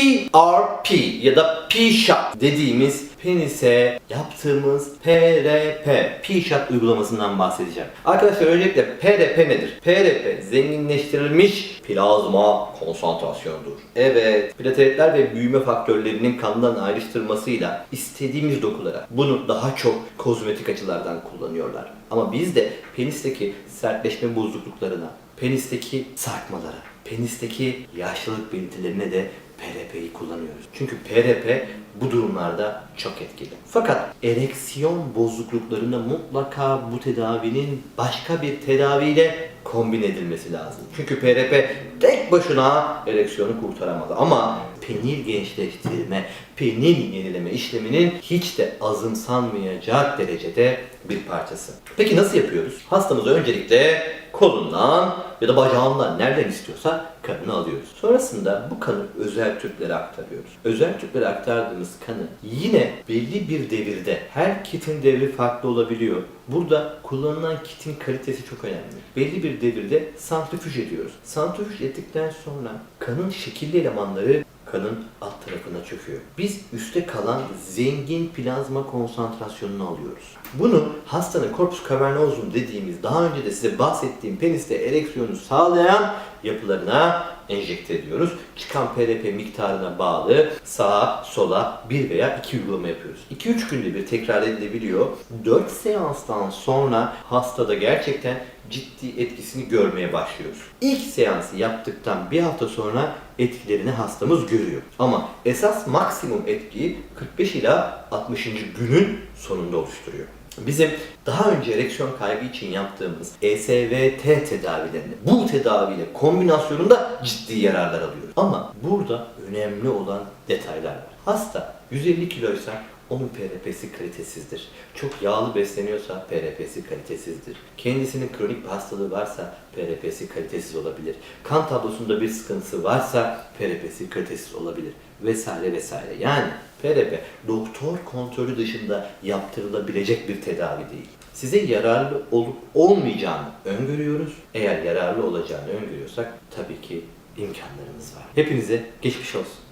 PRP ya da P-Shot dediğimiz penise yaptığımız PRP, P-Shot uygulamasından bahsedeceğim. Arkadaşlar öncelikle PRP nedir? PRP zenginleştirilmiş plazma konsantrasyonudur. Evet, plateletler ve büyüme faktörlerinin kandan ayrıştırmasıyla istediğimiz dokulara bunu daha çok kozmetik açılardan kullanıyorlar. Ama biz de penisteki sertleşme bozukluklarına, penisteki sarkmalara, penisteki yaşlılık belirtilerine de PRP'yi kullanıyoruz. Çünkü PRP bu durumlarda çok etkili. Fakat ereksiyon bozukluklarına mutlaka bu tedavinin başka bir tedaviyle kombin edilmesi lazım. Çünkü PRP tek başına ereksiyonu kurtaramaz. Ama penil gençleştirme, penil yenileme işleminin hiç de azımsanmayacak derecede bir parçası. Peki nasıl yapıyoruz? Hastamızı öncelikle kolundan ya da bacağından nereden istiyorsa kanını alıyoruz. Sonrasında bu kanı özel tüplere aktarıyoruz. Özel tüplere aktardığımız kanı yine belli bir devirde, her kitin devri farklı olabiliyor. Burada kullanılan kitin kalitesi çok önemli. Belli bir devirde santrifüj ediyoruz. Santrifüj ettikten sonra kanın şekilli elemanları kanın alt tarafına çöküyor. Biz üstte kalan zengin plazma konsantrasyonunu alıyoruz. Bunu hastanın corpus cavernosum dediğimiz daha önce de size bahsettiğim peniste ereksiyonu sağlayan yapılarına enjekte ediyoruz. Çıkan PRP miktarına bağlı sağa sola bir veya iki uygulama yapıyoruz. 2-3 günde bir tekrar edilebiliyor. 4 seanstan sonra hastada gerçekten ciddi etkisini görmeye başlıyoruz. İlk seansı yaptıktan bir hafta sonra etkilerini hastamız görüyor. Ama esas maksimum etkiyi 45 ila 60. günün sonunda oluşturuyor. Bizim daha önce ereksiyon kaybı için yaptığımız ESVT tedavilerini bu tedaviyle kombinasyonunda ciddi yararlar alıyoruz. Ama burada önemli olan detaylar var. Hasta 150 kiloysa onun PRP'si kalitesizdir. Çok yağlı besleniyorsa PRP'si kalitesizdir. Kendisinin kronik bir hastalığı varsa PRP'si kalitesiz olabilir. Kan tablosunda bir sıkıntısı varsa PRP'si kalitesiz olabilir. Vesaire vesaire. Yani PRP doktor kontrolü dışında yaptırılabilecek bir tedavi değil. Size yararlı olup olmayacağını öngörüyoruz. Eğer yararlı olacağını öngörüyorsak tabii ki imkanlarımız var. Hepinize geçmiş olsun.